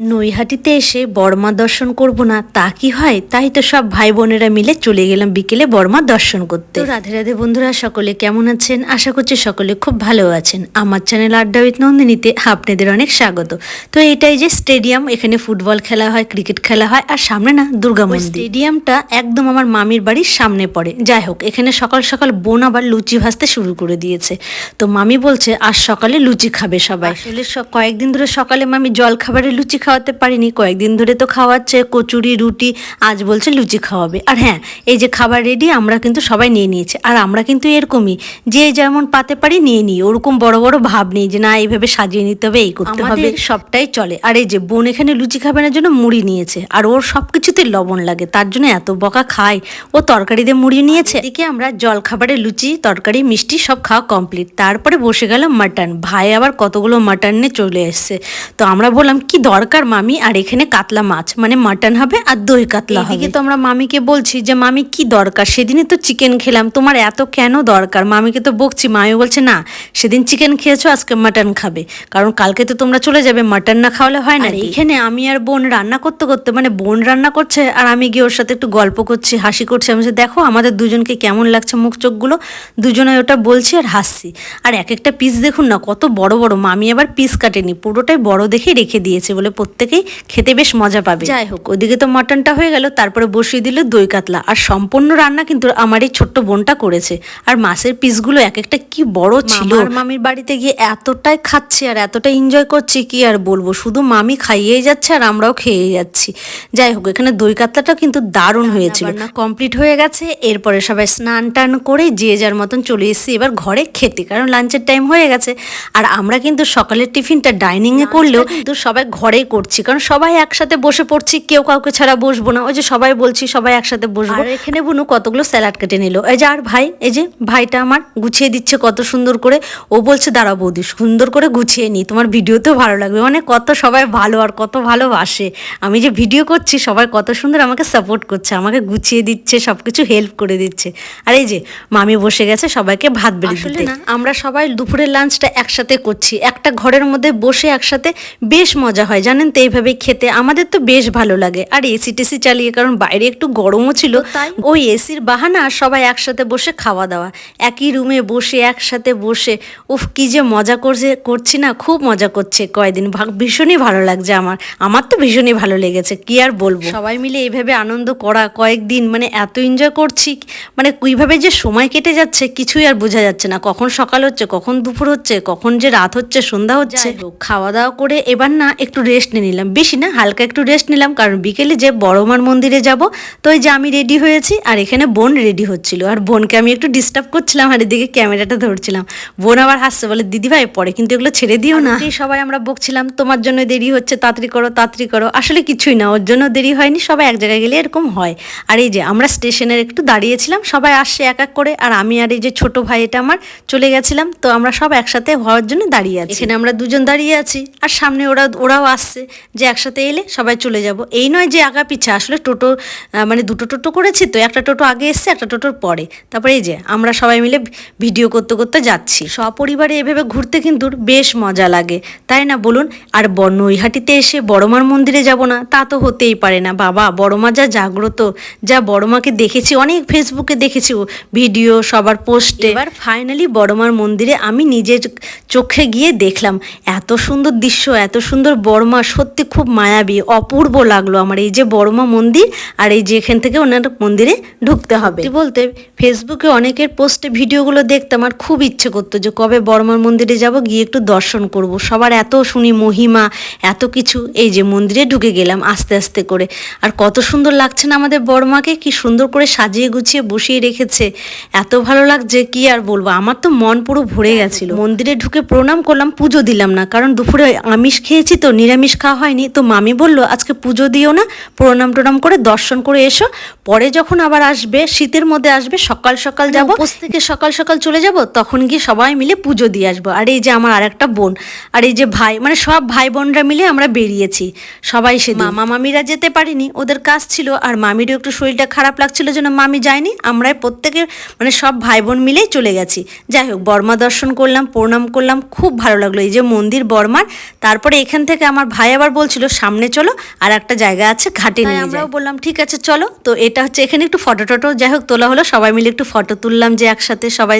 নৈহাটিতে এসে বর্মা দর্শন করব না তা কি হয়? তাই তো সব ভাই বোনেরা মিলে চলে গেলাম বিকেলে বর্মা দর্শন করতে। রাধে রাধে বন্ধুরা সকলে কেমন আছেন? আশা করছি সকলে খুব ভালো আছেন। আমার চ্যানেল আড্ডা উইথ নন্দিনীতে আপনাদের অনেক স্বাগত। তো এটাই যে স্টেডিয়াম এখানে ফুটবল খেলা হয় ক্রিকেট খেলা হয় আর সামনে না দুর্গা মন্দির। স্টেডিয়ামটা একদম আমার মামির বাড়ির সামনে পড়ে। যাই হোক এখানে সকাল সকাল বোন আবার লুচি ভাজতে শুরু করে দিয়েছে। তো মামি বলছে আজ সকালে লুচি খাবে সবাই। আসলে কয়েকদিন ধরে সকালে মামি জল খাবারে লুচি খাওয়াতে পারিনি কয়েকদিন ধরে তো খাওয়াচ্ছে কচুরি রুটি আজ বলছে লুচি খাওয়াবে। আর হ্যাঁ এই যে খাবার রেডি আমরা কিন্তু সবাই নিয়ে নিয়েছি। আর আমরা কিন্তু এরকমই যে যেমন পাতে পারি নিয়ে নিই ওরকম বড় বড় ভাব নেই যে না এইভাবে সাজিয়ে নিতে হবে এই করতে হবে। সবটাই চলে। আর এই যে বোন এখানে লুচি খাবারের জন্য মুড়ি নিয়েছে। আর ওর সব কিছুতে লবণ লাগে তার জন্য এত বকা খায়। ও তরকারি দিয়ে মুড়ি নিয়েছে। এদিকে আমরা জল খাবারে লুচি তরকারি মিষ্টি সব খাওয়া কমপ্লিট তারপরে বসে গেল মাটন ভাই আবার কতগুলো মাটন নিয়ে চলে এসছে। তো আমরা বললাম কি দরকার মামি আর এখানে কাতলা মাছ মানে মাটন হবে আর দই কাতলা হবে। তো আমরা মামিকে বলছি যে মামি কি দরকার? সেদিনই তো চিকেন খেলাম। তোমার এত কেন দরকার? মামিকে তো বকছি। মামি বলছে না সেদিন চিকেন খেয়েছো আজকে মাটন খাবে। কারণ কালকে তো তোমরা চলে যাবে মাটন না খাওয়ালে হয় না এখানে আমি আর বোন রান্না করতে করতে মানে বোন রান্না করছে আর আমি গিয়ে ওর সাথে একটু গল্প করছি হাসি করছি। আমি দেখো আমাদের দুজনকে কেমন লাগছে মুখ চোখগুলো? দুজনে ওটা বলছি আর হাসছি। আর এক একটা পিস দেখুন না কত বড় বড়। মামি আবার পিস কাটেনি পুরোটাই বড় দেখে রেখে দিয়েছে বলে প্রত্যেকেই খেতে বেশ মজা পাবে। যাই হোক। ওদিকে তো মাটনটা হয়ে গেল তারপরে বসিয়ে দিল দই কাতলা। আর সম্পূর্ণ রান্না কিন্তু আমার এই ছোট্ট বোনটা করেছে। আর মাছের পিসগুলো এক একটা কি বড় ছিল। আর মামির বাড়িতে গিয়ে এতটাই খাচ্ছি আর এতটাই এনজয় করছি কি আর বলব? শুধু মামি খাইয়েই যাচ্ছে আর আমরাও খেয়ে যাচ্ছি। যাই হোক এখানে দই কাতলাটা কিন্তু দারুণ হয়েছিল। কমপ্লিট হয়ে গেছে। এরপরে সবাই স্নান টান করে যে যার মতন চলে এসেছি এবার ঘরে খেতে কারণ লাঞ্চের টাইম হয়ে গেছে। আর আমরা কিন্তু সকালের টিফিনটা ডাইনিং এ করলেও কিন্তু সবাই ঘরেই করছি। কারণ সবাই একসাথে বসে পড়ছি কেউ কাউকে ছাড়া বসবো না। ওই যে সবাই বলছি সবাই একসাথে বসবো। আর এখানে বুনু কতগুলো স্যালাড কেটে নিল। এই যে আর ভাই এই যে ভাইটা আমার গুছিয়ে দিচ্ছে কত সুন্দর করে। ও বলছে দাঁড়া বৌদি সুন্দর করে গুছিয়ে নি। তোমার ভিডিওতেও ভালো লাগবে। মানে কত সবাই ভালো আর কত ভালোবাসে। আমি যে ভিডিও করছি সবাই কত সুন্দর আমাকে সাপোর্ট করছে। আমাকে গুছিয়ে দিচ্ছে সব কিছু হেল্প করে দিচ্ছে। আর এই যে মামি বসে গেছে সবাইকে ভাত বেড়ে দিতে। না আমরা সবাই দুপুরের লাঞ্চটা একসাথে করছি। একটা ঘরের মধ্যে বসে একসাথে বেশ মজা হয় জানেন তো এইভাবে খেতে। আমাদের তো বেশ ভালো লাগে। আর এসি টেসি চালিয়ে কারণ বাইরে একটু গরমও ছিল। ওই এসির বাহানা সবাই একসাথে বসে খাওয়া দাওয়া। একই রুমে বসে একসাথে বসে। উফ কি যে মজা করছে করছি না খুব মজা করছে কয়দিন ভীষণই ভালো লাগছে আমার। আমার তো ভীষণই ভালো লেগেছে কি আর বলব? সবাই মিলে এইভাবে আনন্দ করা কয়েকদিন মানে এত এনজয় করছি মানে কীভাবে যে সময় কেটে যাচ্ছে কিছুই আর বোঝা যাচ্ছে না। কখন সকাল হচ্ছে কখন দুপুর হচ্ছে কখন যে রাত হচ্ছে সন্ধ্যা হচ্ছে। খাওয়া দাওয়া করে এবার না একটু রেস্ট নিলাম। বেশি না হালকা একটু রেস্ট নিলাম কারণ বিকেলে যে বড়মার মন্দিরে যাব তো ওই যে আমি রেডি হয়েছি আর এখানে বোন রেডি হচ্ছিল। আর বোনকে আমি একটু ডিস্টার্ব করছিলাম আর এদিকে ক্যামেরাটা ধরছিলাম। বোন আবার হাসছে বলে দিদি ভাই পরে কিন্তু এগুলো ছেড়ে দিও না। এই সবাই আমরা বকছিলাম তোমার জন্য দেরি হচ্ছে তাড়াতাড়ি করো তাড়াতাড়ি করো। আসলে কিছুই না ওর জন্য দেরি হয়নি সবাই এক জায়গায় গেলে এরকম হয়। আর এই যে আমরা স্টেশনের একটু দাঁড়িয়েছিলাম সবাই আসছে এক এক করে আর আমি আর এই যে ছোট ভাই এটা আমার চলে গেছিলাম তো আমরা সব একসাথে হওয়ার জন্য দাঁড়িয়ে আছি। এখানে আমরা দুজন দাঁড়িয়ে আছি আর সামনে ওরা ওরাও আসছে। যে একসাথে এলে সবাই চলে যাব। এই নয় যে আগা পিছা, আসলে টোটো মানে দুটো টোটো করেছি তো, একটা টোটো আগে এসছে, একটা টোটোর পরে। তারপরে এই যে আমরা সবাই মিলে ভিডিও করতে করতে যাচ্ছি। সপরিবারে এভাবে ঘুরতে কিন্তু বেশ মজা লাগে। তাই না বলুন? আর নৈহাটিতে এসে বড়মার মন্দিরে যাব না, তা তো হতেই পারে না। বাবা, বড়মা যা জাগ্রত, যা বড়মাকে দেখেছি, অনেক ফেসবুকে দেখেছি ভিডিও, সবার পোস্টে। এবার ফাইনালি বড়মার মন্দিরে আমি নিজের চোখে গিয়ে দেখলাম, এত সুন্দর দৃশ্য, এত সুন্দর বড়মা সত্যি খুব মায়াবী, অপূর্ব লাগল আমার এই যে বড়মা মন্দির আর এই যে এখান থেকে ওনার মন্দিরে ঢুকতে হবে। বলতে ফেসবুকে অনেকের পোস্টে ভিডিওগুলো দেখতাম আর খুব ইচ্ছে করতো যে কবে বড়মার মন্দিরে যাব, গিয়ে একটু দর্শন করব। সবার এত শুনি মহিমা, এত কিছু, এই যে মন্দিরে ঢুকে গেলাম আস্তে আস্তে করে। আর কত সুন্দর লাগছে না আমাদের বড়মাকে, কি সুন্দর করে সাজিয়ে গুছিয়ে বসিয়ে রেখেছে। এত ভালো লাগছে, কি আর বলব? আমার তো মন পুরো ভরে গেছিল। মন্দিরে ঢুকে প্রণাম করলাম, পুজো দিলাম না, কারণ দুপুরে আমিষ খেয়েছি তো, নিরামিষ খাওয়া হয়নি। তো মামি বলল আজকে পুজো দিও না প্রণাম টনাম করে দর্শন করে এসো। পরে যখন আবার আসবে শীতের মধ্যে আসবে সকাল সকাল যাব। উপোস থেকে সকাল সকাল চলে যাব তখন গিয়ে সবাই মিলে পুজো দিয়ে আসব। আর এই যে আমার আর একটা বোন আর এই যে ভাই মানে সব ভাই বোনরা মিলে আমরা বেরিয়েছি। সবাই সে মামা মামিরা যেতে পারিনি ওদের কাজ ছিল আর মামিরও একটু শরীরটা খারাপ লাগছিল জন্য মামি যায়নি। আমরাই প্রত্যেকে মানে সব ভাই বোন মিলেই চলে গেছি। যাই হোক বর্মা দর্শন করলাম প্রণাম করলাম খুব ভালো লাগল। এই যে মন্দির বর্মার তারপরে এখান থেকে আমার ভাই ভাই আবার বলছিল সামনে চলো আর একটা জায়গা আছে ঘাটে নিয়ে আমরাও বললাম ঠিক আছে চলো। তো এটা হচ্ছে এখানে একটু ফটো টটো যাই হোক তোলা হলো সবাই মিলে একটু ফটো তুললাম যে একসাথে সবাই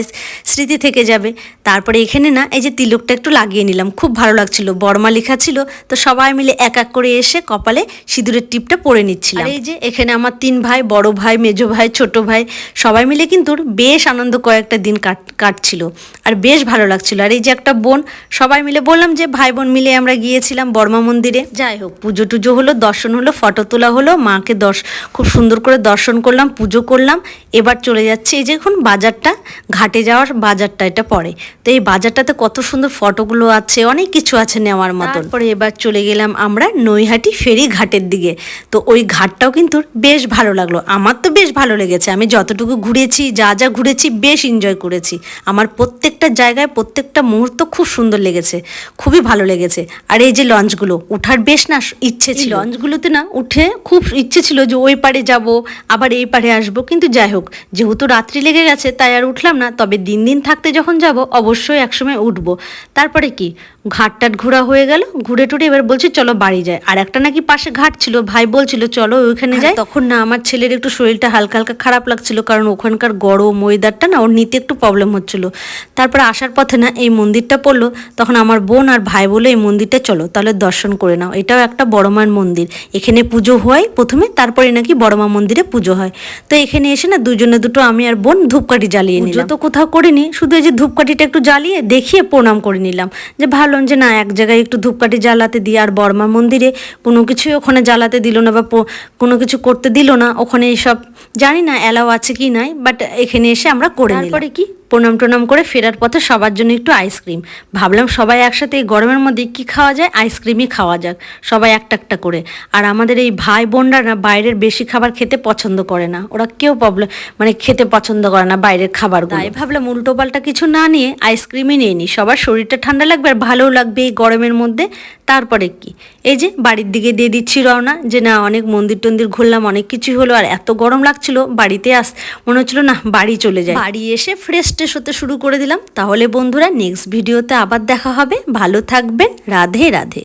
স্মৃতি থেকে যাবে। তারপরে এখানে না এই যে তিলকটা একটু লাগিয়ে নিলাম খুব ভালো লাগছিল বর্মা লেখা ছিল। তো সবাই মিলে এক এক করে এসে কপালে সিঁদুরের টিপটা পরে নিচ্ছিলাম। আর এই যে এখানে আমার তিন ভাই বড় ভাই মেজো ভাই ছোট ভাই সবাই মিলে কিন্তু বেশ আনন্দ কয়েকটা দিন কাট কাটছিল আর বেশ ভালো লাগছিল। আর এই যে একটা বোন সবাই মিলে বললাম যে ভাই বোন মিলে আমরা গিয়েছিলাম বর্মা মন্দিরে। যাই হোক, পুজো টুজো হলো, দর্শন হলো, ফটো তোলা হলো, মাকে দর্শ, খুব সুন্দর করে দর্শন করলাম, পুজো করলাম। এবার চলে যাচ্ছে এই যে এখন বাজারটা, ঘাটে যাওয়ার বাজারটা, এটা পড়ে তো এই বাজারটাতে কত সুন্দর ফটোগুলো আছে, অনেক কিছু আছে নেওয়ার মতন। পরে এবার চলে গেলাম আমরা নৈহাটি ফেরি ঘাটের দিকে। তো ওই ঘাটটাও কিন্তু বেশ ভালো লাগল। আমার তো বেশ ভালো লেগেছে। আমি যতটুকু ঘুরেছি, যা যা ঘুরেছি, বেশ এনজয় করেছি। আমার প্রত্যেকটা জায়গায়, প্রত্যেকটা মুহূর্ত খুব সুন্দর লেগেছে। খুবই ভালো লেগেছে। আর এই যে লঞ্চগুলো উঠার বেশ না ইচ্ছে ছিল। লঞ্চগুলোতে না উঠে খুব ইচ্ছে ছিল যে ওই পারে যাব আবার এই পারে আসব কিন্তু যাই হোক যেহেতু রাত্রি লেগে গেছে তাই আর উঠলাম না। তবে দিন দিন থাকতে যখন যাব অবশ্যই একসময় উঠবো। তারপরে কি ঘাট টাট ঘোরা হয়ে গেল ঘুরে টুরে এবার বলছি চলো বাড়ি যায় আর একটা নাকি পাশে ঘাট ছিল ভাই বলছিল চলো ওইখানে যাই। তখন না আমার ছেলের একটু শরীরটা হালকা হালকা খারাপ লাগছিল কারণ ওখানকার গরম ওয়েদারটা না ওর নিতে একটু প্রবলেম হচ্ছিল। তারপরে আসার পথে না এই মন্দিরটা পড়ল তখন আমার বোন আর ভাই বলে এই মন্দিরটা চলো তাহলে দর্শন করে নাও। এটাও একটা বড় মায়ের মন্দির। এখানে পুজো হয় প্রথমে তারপরে নাকি বড় মা মন্দিরে পুজো হয়। তো এখানে এসে না দুজনে দুটো আমি আর বোন ধূপকাঠি জ্বালিয়ে নিলাম। তো কোথাও করিনি শুধু এই যে ধূপকাঠিটা একটু জ্বালিয়ে দেখিয়ে প্রণাম করে নিলাম। যে ভাবলাম যে না এক জায়গায় একটু ধূপকাঠি জ্বালাতে দিয়ে আর বর্মা মন্দিরে কোনো কিছুই ওখানে জ্বালাতে দিল না বা কোনো কিছু করতে দিল না। ওখানে এইসব জানি না অ্যালাও আছে কি নাই বাট এখানে এসে আমরা করে তারপরে কি? প্রণাম টনাম করে ফেরার পথে সবার জন্য একটু আইসক্রিম। ভাবলাম সবাই একসাথে এই গরমের মধ্যে কি খাওয়া যায়? আইসক্রিমই খাওয়া যাক সবাই একটা একটা করে। আর আমাদের এই ভাই বোনরা না বাইরের বেশি খাবার খেতে পছন্দ করে না। ওরা কেউ প্রবলেম মানে খেতে পছন্দ করে না বাইরের খাবার তাই ভাবলাম উল্টো পাল্টা কিছু না নিয়ে আইসক্রিমই নিয়ে নিই। সবার শরীরটা ঠান্ডা লাগবে আর ভালোও লাগবে এই গরমের মধ্যে। তারপরে কি? এই যে বাড়ির দিকে দিয়ে দিচ্ছি রওনা। যে না অনেক মন্দির টন্দির ঘুরলাম অনেক কিছু হলো। আর এত গরম লাগছিল বাড়িতে আস মনে হচ্ছিল না বাড়ি চলে যায় বাড়ি এসে ফ্রেশ ট্রেশ হতে শুরু করে দিলাম। তাহলে বন্ধুরা, নেক্সট ভিডিওতে আবার দেখা হবে। ভালো থাকবেন। রাধে রাধে।